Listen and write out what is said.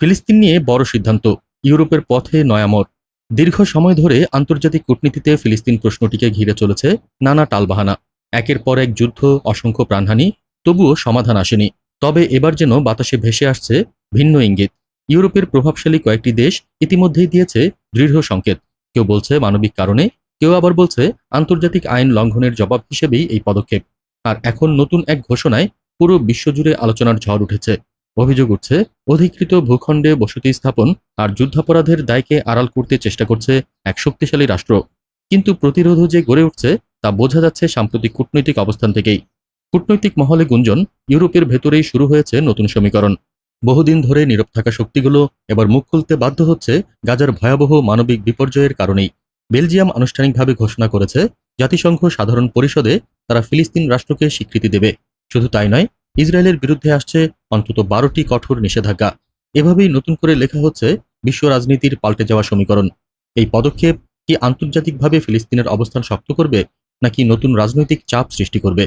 ফিলিস্তিন নিয়ে বড় সিদ্ধান্ত, ইউরোপের পথে নয়ামর দীর্ঘ সময় ধরে আন্তর্জাতিক কূটনীতিতে ফিলিস্তিন প্রশ্নটিকে ঘিরে চলেছে নানা টালবাহানা। একের পর এক যুদ্ধ, অসংখ্য প্রাণহানি, তবুও সমাধান আসেনি। তবে এবার যেন বাতাসে ভেসে আসছে ভিন্ন ইঙ্গিত। ইউরোপের প্রভাবশালী কয়েকটি দেশ ইতিমধ্যেই দিয়েছে দৃঢ় সংকেত। কেউ বলছে মানবিক কারণে, কেউ আবার বলছে আন্তর্জাতিক আইন লঙ্ঘনের জবাব হিসেবেই এই পদক্ষেপ। আর এখন নতুন এক ঘোষণায় পুরো বিশ্বজুড়ে আলোচনার ঝড় উঠেছে। অভিযোগ উঠছে, অধিকৃত ভূখণ্ডে বসতি স্থাপন আর যুদ্ধাপরাধের দায়কে আড়াল করতে চেষ্টা করছে এক শক্তিশালী রাষ্ট্র। কিন্তু প্রতিরোধও যে গড়ে উঠছে, তা বোঝা যাচ্ছে সাম্প্রতিক কূটনৈতিক অবস্থান থেকেই। কূটনৈতিক মহলে গুঞ্জন, ইউরোপের ভেতরেই শুরু হয়েছে নতুন সমীকরণ। বহুদিন ধরে নীরব থাকা শক্তিগুলো এবার মুখ খুলতে বাধ্য হচ্ছে গাজার ভয়াবহ মানবিক বিপর্যয়ের কারণেই। বেলজিয়াম আনুষ্ঠানিকভাবে ঘোষণা করেছে, জাতিসংঘ সাধারণ পরিষদে তারা ফিলিস্তিন রাষ্ট্রকে স্বীকৃতি দেবে। শুধু তাই নয়, ইসরায়েলের বিরুদ্ধে আসছে অন্তত বারোটি কঠোর নিষেধাজ্ঞা। এভাবেই নতুন করে লেখা হচ্ছে, বিশ্ব রাজনীতির পাল্টে যাওয়া সমীকরণ। এই পদক্ষেপ কি আন্তর্জাতিকভাবে ফিলিস্তিনের অবস্থান শক্ত করবে, নাকি নতুন রাজনৈতিক চাপ সৃষ্টি করবে?